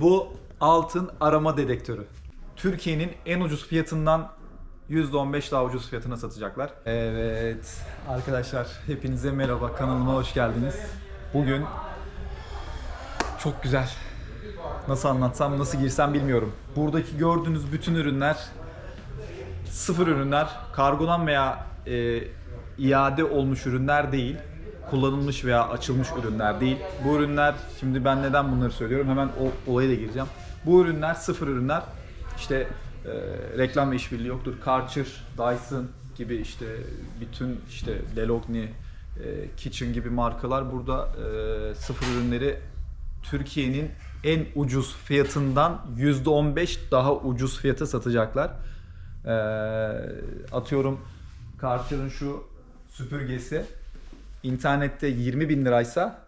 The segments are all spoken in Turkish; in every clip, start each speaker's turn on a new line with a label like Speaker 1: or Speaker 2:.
Speaker 1: Bu altın arama dedektörü. Türkiye'nin en ucuz fiyatından %15 daha ucuz fiyatına satacaklar. Evet arkadaşlar hepinize merhaba kanalıma hoş geldiniz. Bugün çok güzel. Nasıl anlatsam nasıl girsem bilmiyorum. Buradaki gördüğünüz bütün ürünler sıfır ürünler. Kargodan veya e, iade olmuş ürünler değil. Kullanılmış veya açılmış ürünler değil. Bu ürünler, şimdi ben neden bunları söylüyorum hemen o olaya da gireceğim. Bu ürünler sıfır ürünler. İşte e, reklam işbirliği yoktur. Karcher, Dyson gibi işte bütün işte Delogni, e, Kitchen gibi markalar burada e, sıfır ürünleri Türkiye'nin en ucuz fiyatından %15 daha ucuz fiyata satacaklar. Ee, atıyorum Karcher'ın şu süpürgesi internette 20 bin liraysa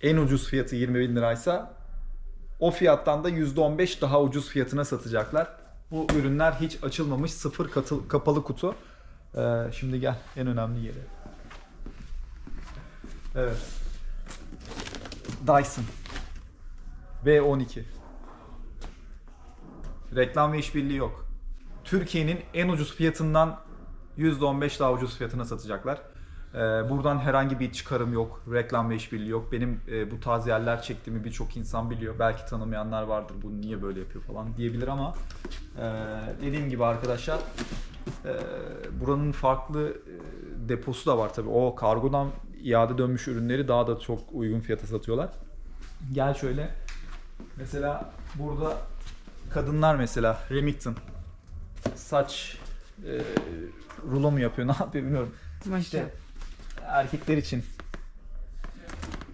Speaker 1: en ucuz fiyatı 20 bin liraysa o fiyattan da %15 daha ucuz fiyatına satacaklar. Bu ürünler hiç açılmamış sıfır katı, kapalı kutu. Ee, şimdi gel en önemli yere. Evet. Dyson V12. Reklam ve işbirliği yok. Türkiye'nin en ucuz fiyatından %15 daha ucuz fiyatına satacaklar. Ee, buradan herhangi bir çıkarım yok, reklam ve işbirliği yok. Benim e, bu tarz yerler çektiğimi birçok insan biliyor. Belki tanımayanlar vardır, bu niye böyle yapıyor falan diyebilir ama e, dediğim gibi arkadaşlar e, buranın farklı deposu da var tabii. O kargodan iade dönmüş ürünleri daha da çok uygun fiyata satıyorlar. Gel şöyle. Mesela burada kadınlar mesela Remington saç e, rulo mu yapıyor ne yapıyor bilmiyorum. İşte erkekler için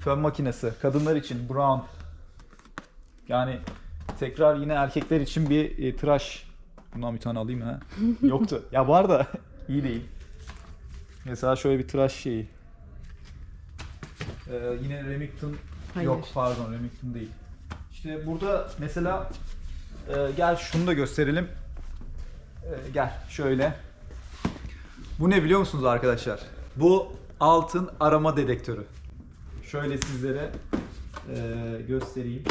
Speaker 1: fön makinesi, kadınlar için Brown. Yani tekrar yine erkekler için bir e, tıraş. Bundan bir tane alayım ha. Yoktu. Ya var da iyi değil. Mesela şöyle bir tıraş şeyi. Ee, yine Remington
Speaker 2: Hayır.
Speaker 1: yok pardon Remington değil. İşte burada mesela e, gel şunu da gösterelim. E, gel şöyle. Bu ne biliyor musunuz arkadaşlar? Bu altın arama dedektörü. Şöyle sizlere e, göstereyim.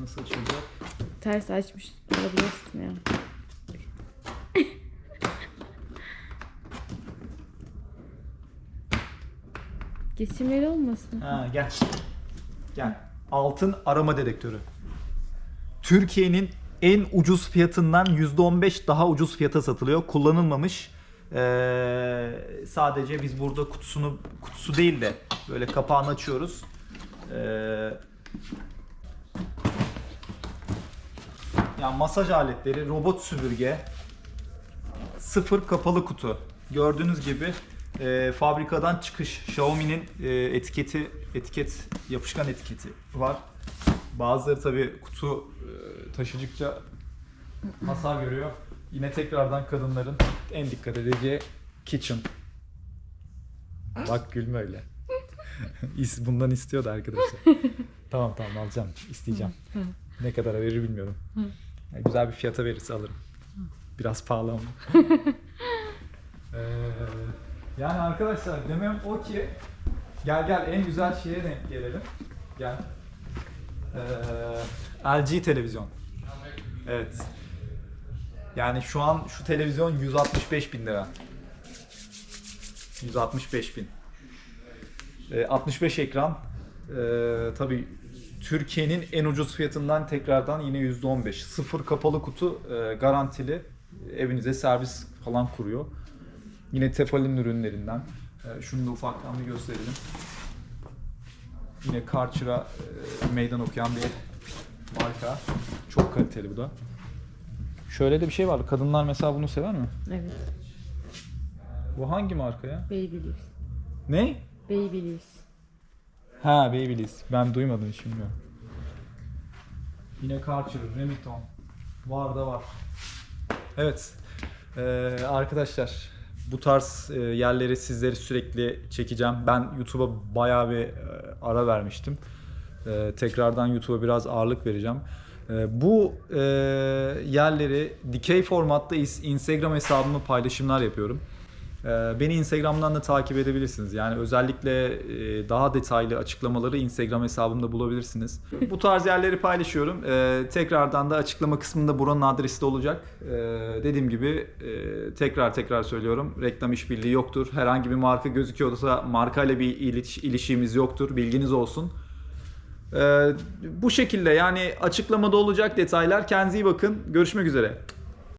Speaker 1: Nasıl açılacak?
Speaker 2: Ters açmış olabilirsin ya. Geçimleri olmasın.
Speaker 1: Ha gel. Gel. Altın arama dedektörü. Türkiye'nin en ucuz fiyatından %15 daha ucuz fiyata satılıyor. Kullanılmamış. Ee, sadece biz burada kutusunu kutusu değil de böyle kapağını açıyoruz. Ee, yani masaj aletleri, robot süpürge, sıfır kapalı kutu. Gördüğünüz gibi e, fabrikadan çıkış Xiaomi'nin e, etiketi etiket yapışkan etiketi var. Bazıları tabi kutu e, taşıdıkça hasar görüyor. Yine tekrardan kadınların en dikkat edeceği kitchen. Bak gülme öyle. Bundan istiyordu arkadaşlar. tamam tamam alacağım. isteyeceğim. Ne kadara verir bilmiyorum. Yani güzel bir fiyata verirse alırım. Biraz pahalı ama. Ee, yani arkadaşlar demem o ki gel gel en güzel şeye denk gelelim. Gel. Ee, LG televizyon. Evet. Yani şu an şu televizyon 165 bin lira. 165 bin. Ee, 65 ekran. Ee, tabii Türkiye'nin en ucuz fiyatından tekrardan yine %15. Sıfır kapalı kutu e, garantili. Evinize servis falan kuruyor. Yine Tefal'in ürünlerinden. Ee, şunu da ufaktan bir gösterelim. Yine Karcher'a e, meydan okuyan bir marka. Çok kaliteli bu da. Şöyle de bir şey var. Kadınlar mesela bunu sever mi?
Speaker 2: Evet.
Speaker 1: Bu hangi marka ya?
Speaker 2: Babyliss.
Speaker 1: Ne?
Speaker 2: Babyliss.
Speaker 1: Ha Babyliss. Ben duymadım hiç bilmiyorum. Yine Karcher, Remington. Var da var. Evet. Ee, arkadaşlar bu tarz e, yerleri sizleri sürekli çekeceğim. Ben YouTube'a bayağı bir e, ara vermiştim. E, tekrardan YouTube'a biraz ağırlık vereceğim. E, bu e, yerleri dikey formatta Instagram hesabıma paylaşımlar yapıyorum. Ee, Beni Instagram'dan da takip edebilirsiniz. Yani özellikle e, daha detaylı açıklamaları Instagram hesabımda bulabilirsiniz. Bu tarz yerleri paylaşıyorum. Ee, Tekrardan da açıklama kısmında buranın adresi de olacak. Ee, Dediğim gibi e, tekrar tekrar söylüyorum. Reklam işbirliği yoktur. Herhangi bir marka gözüküyorsa markayla bir iliş- ilişkimiz yoktur. Bilginiz olsun. Ee, Bu şekilde yani açıklamada olacak detaylar. Kendinize iyi bakın. Görüşmek üzere.